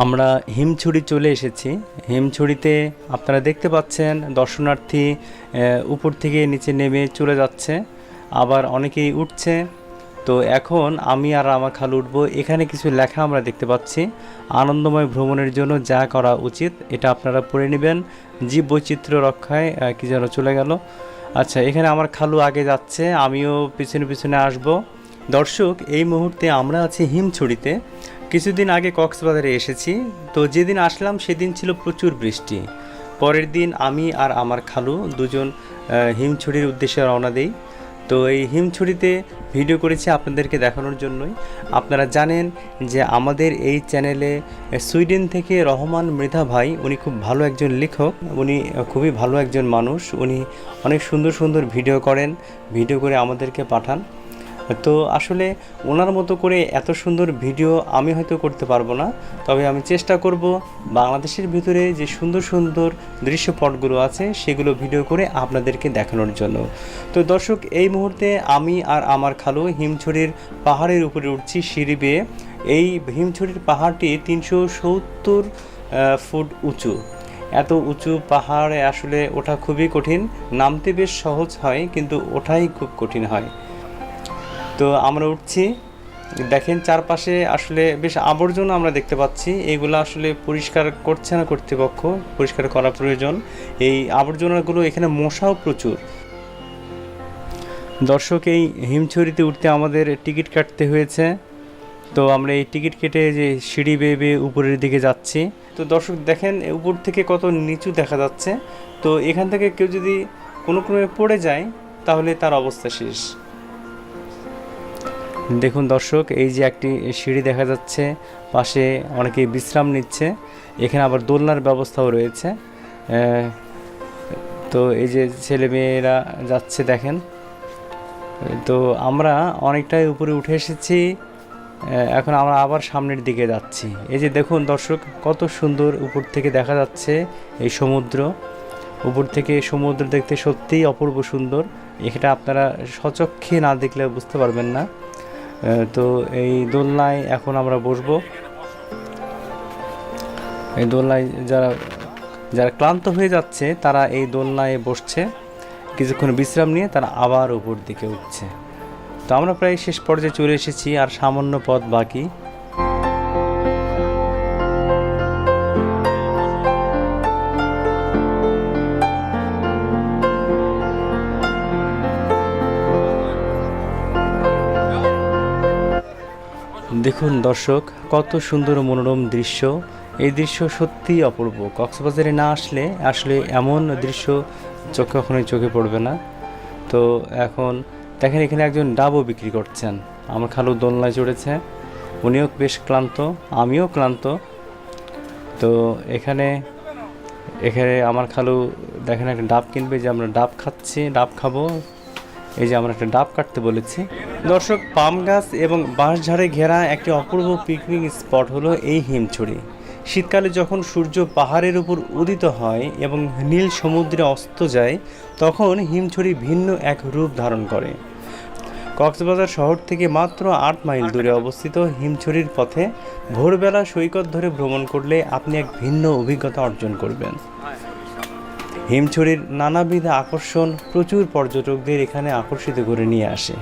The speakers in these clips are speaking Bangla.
আমরা হিমছড়ি চলে এসেছি। হিমছড়িতে আপনারা দেখতে পাচ্ছেন, দর্শনার্থী উপর থেকে নিচে নেমে চলে যাচ্ছে। আবার অনেকেই উঠছে। তো এখন আমি আর আমার খালু উঠবো। এখানে কিছু লেখা আমরা দেখতে পাচ্ছি। আনন্দময় ভ্রমণের জন্য যা করা উচিত, এটা আপনারা পড়ে নেবেন। জীব বৈচিত্র্য রক্ষায় কি যেন চলে গেল। আচ্ছা এখানে আমার খালু আগে যাচ্ছে, আমিও পিছনে পিছনে আসব। দর্শক, এই মুহূর্তে আমরা আছি হিমছড়িতে। কিছুদিন আগে কক্সবাজারে এসেছি। তো যেদিন আসলাম সেদিন ছিল প্রচুর বৃষ্টি। পরের দিন আমি আর আমার খালু দুজন হিমছড়ির উদ্দেশ্যে রওনা দেই। তো এই হিমছড়িতে ভিডিও করেছি আপনাদেরকে দেখানোর জন্যই। আপনারা জানেন যে আমাদের এই চ্যানেলে সুইডেন থেকে রহমান মৃধা ভাই, উনি খুব ভালো একজন লেখক। উনি খুবই ভালো একজন মানুষ। উনি অনেক সুন্দর সুন্দর ভিডিও করেন। ভিডিও করে আমাদেরকে পাঠান। তো আসলে ওনার মতো করে এত সুন্দর ভিডিও আমি হয়তো করতে পারব না, তবে আমি চেষ্টা করব বাংলাদেশের ভিতরে যে সুন্দর সুন্দর দৃশ্যপটগুলো আছে সেগুলো ভিডিও করে আপনাদেরকে দেখানোর জন্য। তো দর্শক, এই মুহূর্তে আমি আর আমার খালু হিমছড়ির পাহাড়ের উপরে উঠছি সিঁড়ি বেয়ে। এই হিমছড়ির পাহাড়টি তিনশো সত্তর ফুট উঁচু। এত উঁচু পাহাড়ে আসলে ওঠা খুবই কঠিন। নামতে বেশ সহজ হয়, কিন্তু ওঠাই খুব কঠিন হয়। তো আমরা উঠছি। দেখেন চারপাশে আসলে বেশ আবর্জনা আমরা দেখতে পাচ্ছি। এগুলো আসলে পরিষ্কার করছে না কর্তৃপক্ষ, পরিষ্কার করা প্রয়োজন। এই আবর্জনাগুলো এখানে মশাও প্রচুর। দর্শক, এই হিমছড়িতে উঠতে আমাদের টিকিট কাটতে হয়েছে। তো আমরা এই টিকিট কেটে যে সিঁড়ি বেয়ে বেয়ে উপরের দিকে যাচ্ছি। তো দর্শক, দেখেন উপর থেকে কত নিচু দেখা যাচ্ছে। তো এখান থেকে কেউ যদি কোনো ক্রমে পড়ে যায়, তাহলে তার অবস্থা শেষ। দেখুন দর্শক, এই যে একটি সিঁড়ি দেখা যাচ্ছে, পাশে অনেকে বিশ্রাম নিচ্ছে, এখানে আবার দোলনার ব্যবস্থাও রয়েছে। তো এই যে ছেলে মেয়েরা যাচ্ছে দেখেন, তো আমরা অনেকটাই উপরে উঠে এসেছি এখন আমরা আবার সামনের দিকে যাচ্ছি। এই যে দেখুন দর্শক, কত সুন্দর উপর থেকে দেখা যাচ্ছে এই সমুদ্র। উপর থেকে সমুদ্র দেখতে সত্যিই অপূর্ব সুন্দর। এটা আপনারা সচক্ষে না দেখলে বুঝতে পারবেন না। তো এই দোলনায় এখন আমরা বসবো। এই দোলনায় যারা যারা ক্লান্ত হয়ে যাচ্ছে, তারা এই দোলনায় বসছে। কিছুক্ষণ বিশ্রাম নিয়ে তারা আবার উপর দিকে উঠছে। তো আমরা প্রায় শেষ পর্যায়ে চলে এসেছি, আর সামান্য পথ বাকি। দেখুন দর্শক, কত সুন্দর মনোরম দৃশ্য। এই দৃশ্য সত্যিই অপূর্ব। কক্সবাজারে না আসলে আসলে এমন দৃশ্য চোখে কখনোই চোখে পড়বে না। তো এখন দেখেন এখানে একজন ডাবও বিক্রি করছেন। আমার খালু দোলনায় চড়েছে। উনিও বেশ ক্লান্ত, আমিও ক্লান্ত। তো এখানে এখানে আমার খালু দেখেন একটা ডাব কিনবে যে আমরা ডাব খাচ্ছি, ডাব খাব। এই যে আমরা একটা ডাব কাটতে বলেছি। দর্শক, পাম গাছ এবং বাঁশঝাড়ে ঘেরা একটি অপূর্ব পিকনিক স্পট হলো এই হিমছড়ি। শীতকালে যখন সূর্য পাহাড়ের উপর উদিত হয় এবং নীল সমুদ্রে অস্ত যায়, তখন হিমছড়ি ভিন্ন এক রূপ ধারণ করে। কক্সবাজার শহর থেকে মাত্র আট মাইল দূরে অবস্থিত হিমছড়ির পথে ভোরবেলা সৈকত ধরে ভ্রমণ করলে আপনি এক ভিন্ন অভিজ্ঞতা অর্জন করবেন। হিমছড়ির নানাবিধ আকর্ষণ প্রচুর পর্যটকদের এখানে আকর্ষিত করে নিয়ে আসে।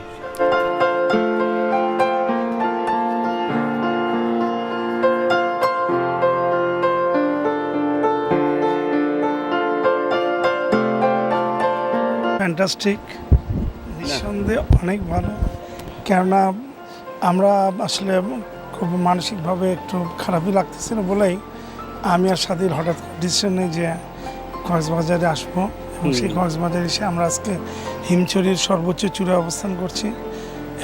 ফ্যান্টাস্টিক নিঃসন্দেহে অনেক ভালো। কেননা আমরা আসলে খুব মানসিকভাবে একটু খারাপই লাগতেছিল বলেই আমি আর সাথীর হঠাৎ ডিসিশন যে কক্সবাজারে আসব এবং সেই কক্সবাজারে এসে আমরা আজকে হিমছড়ির সর্বোচ্চ চূড়ায় অবস্থান করছি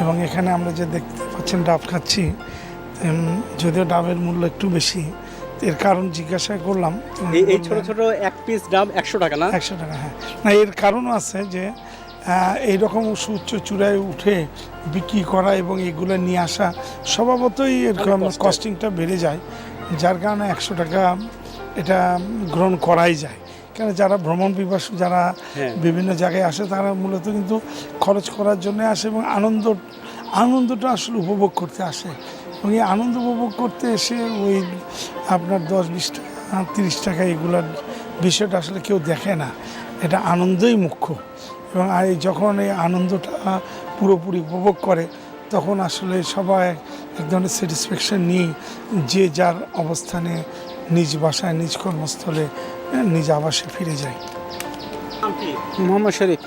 এবং এখানে আমরা যে দেখতে পাচ্ছেন ডাব খাচ্ছি যদিও ডাবের মূল্য একটু বেশি এর কারণ জিজ্ঞাসা করলাম। এই- ছোট ছোট এক পিস ডাব একশো টাকা না? একশো টাকা হ্যাঁ। না এর কারণও আছে যে এইরকম সুউচ্চ চূড়ায় উঠে বিক্রি করা এবং এগুলো নিয়ে আসা স্বভাবতই এরকম কস্টিংটা বেড়ে যায় যার কারণে একশো টাকা এটা গ্রহণ করাই যায়। কেন যারা ভ্রমণ পিপাসু যারা হ্যাঁ। বিভিন্ন জায়গায় আসে তারা মূলত কিন্তু খরচ করার জন্য আসে এবং আনন্দ আনন্দটা আসলে উপভোগ করতে আসে। এবং এই আনন্দ উপভোগ করতে এসে ওই আপনার দশ বিশ টাকা তিরিশ টাকা এগুলার বিষয়টা আসলে কেউ দেখে না। এটা আনন্দই মুখ্য। এবং আর এই যখন এই আনন্দটা পুরোপুরি উপভোগ করে তখন আসলে সবাই এক ধরনের স্যাটিসফ্যাকশন নিয়ে যে যার অবস্থানে নিজ বাসায় নিজ কর্মস্থলে আহ, নিজ আবাসে ফিরে যায় মোহাম্মদ শরীফ।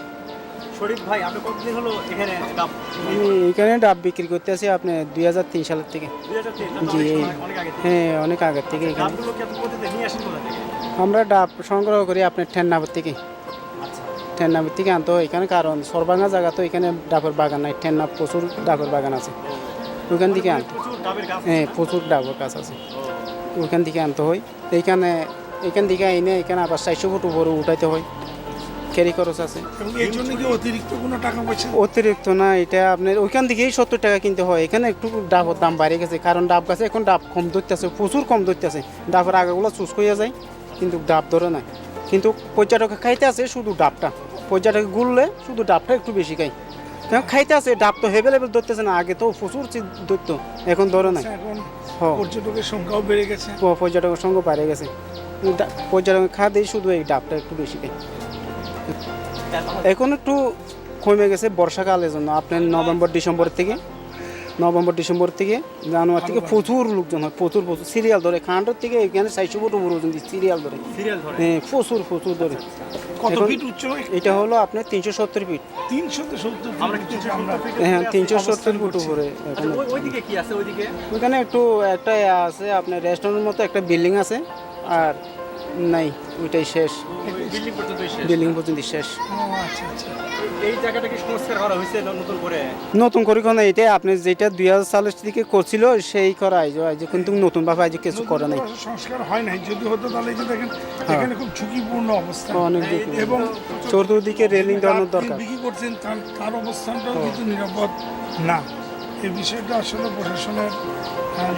শরীফ ভাই আপনি কতদিন হলো এখানে ডাব আমি এখানে ডাব বিক্রি করতে আছি আপনি দুই হাজার তিন সালের থেকে। জি। হ্যাঁ অনেক আগের থেকে এখানে। কোথা থেকে আমরা ডাব সংগ্রহ করি আপনার ঠেন্নাপুর থেকে। আচ্ছা। ঠেন্নাপুর থেকে আনতে হয় এখানে কারণ সরবাঙ্গা জায়গা তো এখানে ডাবের বাগান নাই ঠেন্না প্রচুর ডাবের বাগান আছে। ওইখান থেকে আনতে হ্যাঁ। প্রচুর ডাবের গাছ আছে। ওইখান থেকে আনতে হয়। এইখানে এখান থেকে এনে এখানে আবার চারশো ফুট উপরে উঠাইতে হয়। ক্যারি খরচ আছে। অতিরিক্ত কোনো টাকা পয়সা? অতিরিক্ত না এটা আপনার ওইখান থেকেই সত্তর টাকা কিনতে হয়। এখানে একটু ডাবের দাম বাইরে গেছে। কারণ ডাব গাছে এখন ডাব কম ধরতেছে প্রচুর কম ধরতেছে। ডাবের আগাগুলো চুষ হয়ে যায় কিন্তু ডাব ধরে না। কিন্তু পর্যটকে খাইতে আছে শুধু ডাবটা। পর্যটকে গুললে শুধু ডাবটা একটু বেশি খাই কারণ খাইতে আছে ডাব তো হেভেলেবেল ধরতেছে না আগে তো প্রচুর ধরতো এখন ধরে না পর্যটকের সংখ্যাও বেড়ে গেছে। পর্যটকের সংখ্যা বেড়ে গেছে। পর্যটক পর্যটকের খাদেই শুধু এই ডাবটা একটু বেশি খাই। এখন একটু কমে গেছে বর্ষাকালের জন্য আপনার নভেম্বর ডিসেম্বর থেকে। নভেম্বর ডিসেম্বর থেকে জানুয়ারি থেকে প্রচুর লোকজন হয় প্রচুর প্রচুর। সিরিয়াল ধরে খান্ডর থেকে এখানে চারশো ফুট উপর পর্যন্ত সিরিয়াল ধরে। সিরিয়াল ধরে? হ্যাঁ প্রচুর প্রচুর ধরে। ফিট উচ্চ এটা হলো আপনার তিনশো সত্তর ফিট। কি তিনশো সত্তর ফিটে হ্যাঁ তিনশো সত্তর অবস্থান ফুট উপরে। আচ্ছা, এখন ওই- ওইদিকে কি আছে? ওইদিকে? ওইখানে একটু একটা আছে আপনার রেস্টুরেন্টের মতো একটা বিল্ডিং আছে। আর নাই ওইটাই শেষ। বিল্ডিং পর্যন্ত শেষ? বিল্ডিং পর্যন্ত শেষ। আচ্ছা আচ্ছা। এই জায়গাটা কি সংস্কার করা হয়েছে নতুন করে? নতুন করে কোনো এটা আপনি যেটা দুই হাজার সালের দিকে করছিল সেই করা আইজ আইজ কিন্তু নতুন ভাবে আজ কিছু করে নাই। সংস্কার হয় নাই। যদি হতো তাহলে যে দেখেন হ্যাঁ। এখানে খুব ঝুঁকিপূর্ণ অবস্থা। অনেক এবং চতুর্দিকে রেলিং দেওয়ানোর দরকার। বিক্রি করছেন তার তার অবস্থানটাও কিন্তু নিরাপদ না। এই বিষয়টা আসলে প্রশাসনের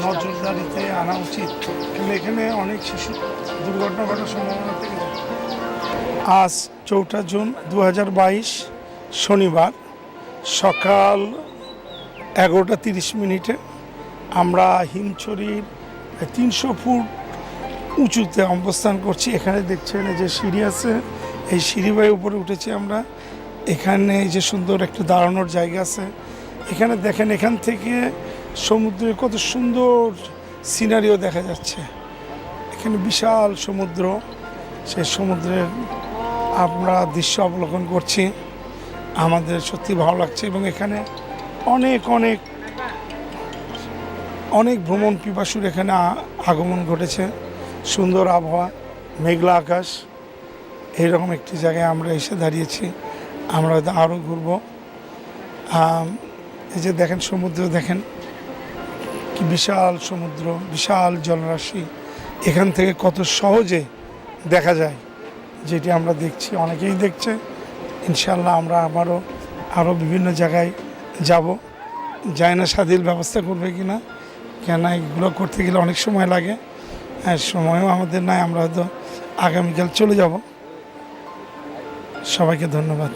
নজরদারিতে আনা উচিত। কিন্তু এখানে অনেক শিশু দুর্ঘটনা ঘটার সম্ভাবনা থেকে আজ চৌঠা জুন দু হাজার বাইশ শনিবার সকাল এগারোটা তিরিশ মিনিটে আমরা হিমছড়ির তিনশো ফুট উঁচুতে অবস্থান করছি। এখানে দেখছেন যে সিঁড়ি আছে, এই সিঁড়ি বাই উপরে উঠেছি আমরা। এখানে যে সুন্দর একটা দাঁড়ানোর জায়গা আছে। এখানে দেখেন, এখান থেকে সমুদ্রে কত সুন্দর সিনারিও দেখা যাচ্ছে। এখানে বিশাল সমুদ্র সেই সমুদ্রের আমরা দৃশ্য অবলোকন করছি। আমাদের সত্যি ভালো লাগছে এবং এখানে অনেক অনেক অনেক ভ্রমণ পিপাসুর এখানে আগমন ঘটেছে। সুন্দর আবহাওয়া, মেঘলা আকাশ এইরকম একটি জায়গায় আমরা এসে দাঁড়িয়েছি। আমরা হয়তো আরও ঘুরব। এই যে দেখেন সমুদ্র, দেখেন কি বিশাল সমুদ্র, বিশাল জলরাশি। এখান থেকে কত সহজে দেখা যায়, যেটি আমরা দেখছি, অনেকেই দেখছে। ইনশাল্লাহ আমরা আবারও আরও বিভিন্ন জায়গায় যাব। যায় না স্বাধীন ব্যবস্থা করবে কি না কেন এগুলো করতে গেলে অনেক সময় লাগে। হ্যাঁ সময়ও আমাদের নাই, আমরা হয়তো আগামীকাল চলে যাব। সবাইকে ধন্যবাদ।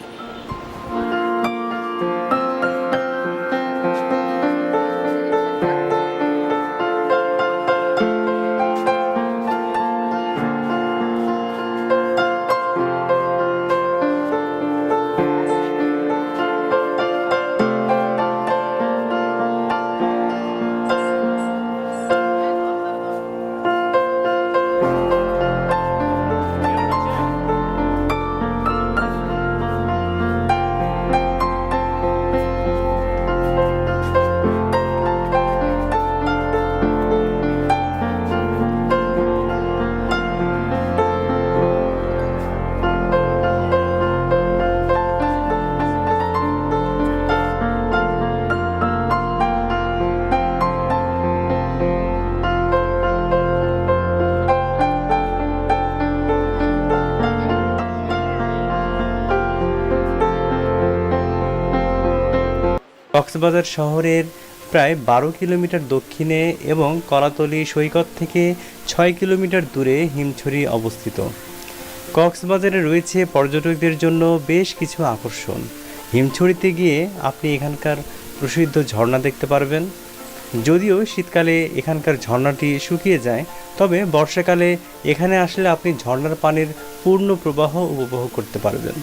কক্সবাজার শহরের প্রায় বারো কিলোমিটার দক্ষিণে এবং কলাতলি সৈকত থেকে ছয় কিলোমিটার দূরে হিমছড়ি অবস্থিত। কক্সবাজারে রয়েছে পর্যটকদের জন্য বেশ কিছু আকর্ষণ। হিমছড়িতে গিয়ে আপনি এখানকার প্রসিদ্ধ ঝর্ণা দেখতে পারবেন। যদিও শীতকালে এখানকার ঝর্ণাটি শুকিয়ে যায়, তবে বর্ষাকালে এখানে আসলে আপনি ঝর্ণার পানির পূর্ণ প্রবাহ উপভোগ করতে পারবেন।